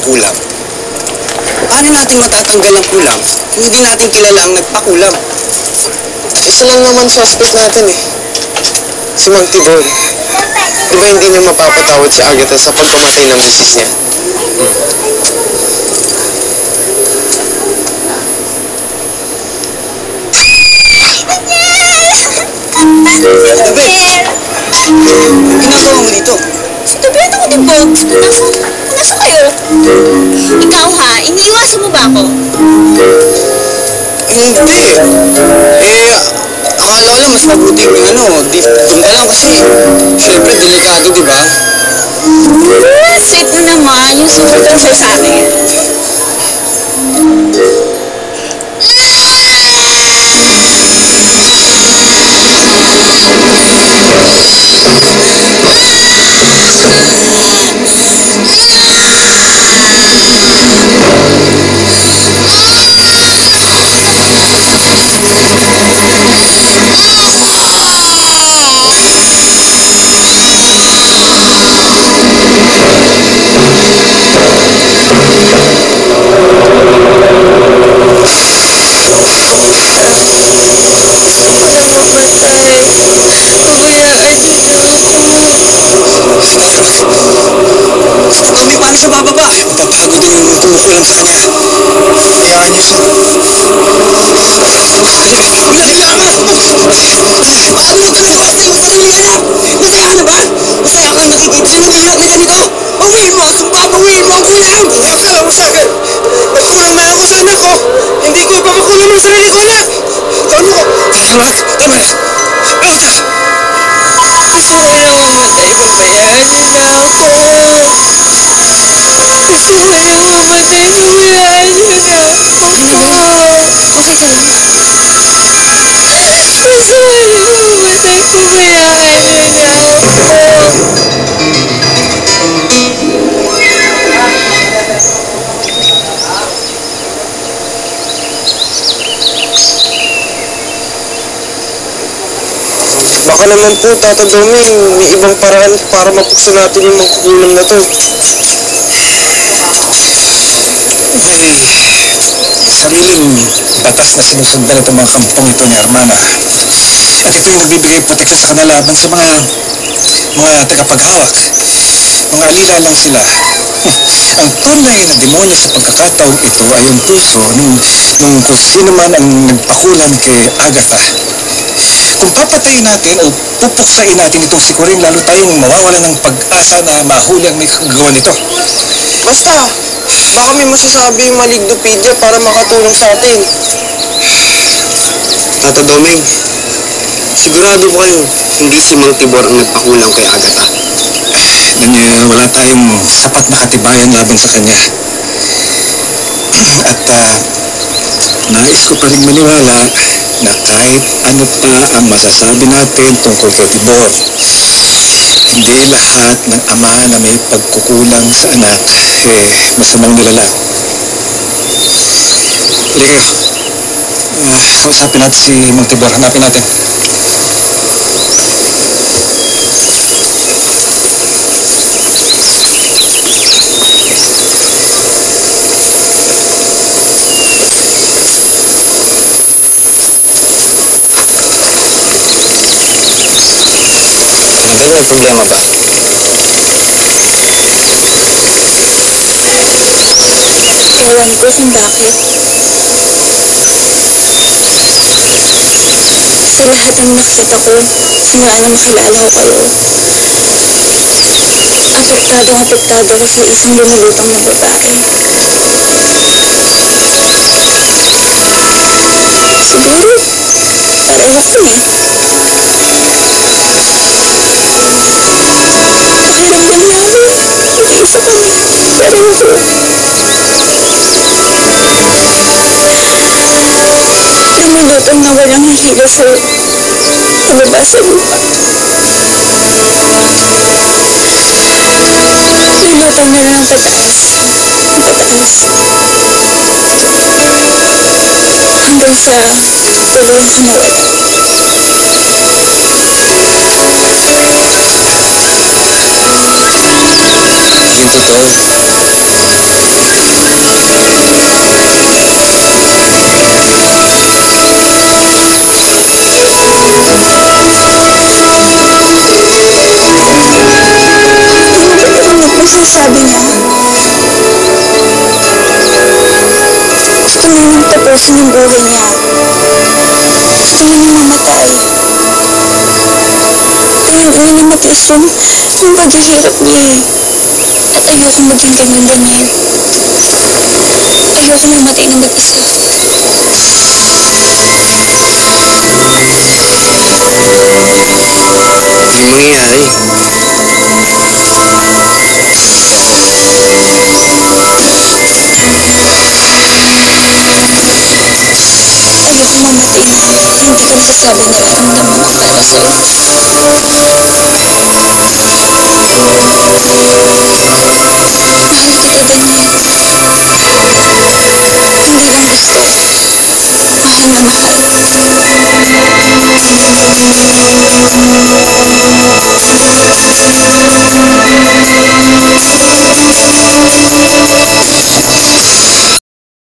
ng kulam. Paano natin matatanggal ang kulam kung hindi natin kilala ang nagpakulam? Isa lang naman suspect natin eh. Si Mang Tibor. Di ba hindi niya mapapatawad si Agatha sa pagkamatay ng misis niya? Tabi! Anong ginagawa mo dito? Si Tobiat ako din, Bogs. Nasa, nasa kayo? Ikaw ha, iniiwasan mo ba ako? Hindi. Eh, akala ko lang mas mabuti yung ano, di, doon ka lang kasi, syempre, delikado, di ba? Sweet mo naman, yung super concern sa akin. Ang sarili ko, anak! Tama ko! Tama na! Na! Elsa! Gusto ko na mamatay, pabayaan niyo na ako. Baka naman po, Tata Doming, may ibang paraan para mapuksa natin yung magkukulam na to. May sariling batas na sinusundan itong mga kampong ito ni Armana. At ito yung nagbibigay proteksyon sa kanila laban sa mga mga tagapaghawak. Mga alila lang sila. ang tunay na demonyo sa pagkakataong ito ay ang puso nung, nung kung sino man ang nagpakulam kay Agatha. Kung papatayin natin o pupuksain natin itong si Corinne, lalo tayong mawawalan ng pag-asa na mahuli ang may kagawa nito. Basta, baka may masasabi yung maligdopedia para makatulong sa atin. Tata Doming, sigurado ko kayo, hindi si Mang Tibor ang nagpakulang kay Agatha. Daniel, wala tayong sapat na katibayan laban sa kanya. At ah, nais ko pa rin maniwala na kahit ano pa ang masasabi natin tungkol kay Tibor, hindi lahat ng ama na may pagkukulang sa anak, eh, masamang nilalang. Halika kayo. Ah, kausapin natin si Mang Tibor. Hanapin natin. Ano may problema ba? Ewan ko kung bakit. Sa lahat ng nakita ko, simula na makilala ko kayo, apektado ang apektado ko sa isang lumulutang na babae. Siguro, pareho kami. Pakiramdam Lumulutang na walang hihila sa pababa sa lupa. Lumutang na lang pataas. Pataas. Hanggang sa tulong ka mawala. Ito. sinasabi niya? Gusto niya nang tapusin yung buhay niya. Gusto niya nang mamatay. Pero yung una matiis yung, yung paghihirap niya eh. At ayoko maging ganyan, Daniel. Ayoko mamatay na mag-isa. Hindi mangyayari. Ayoko mamatay hindi ko nasasabi na nararamdaman ko para sa'yo.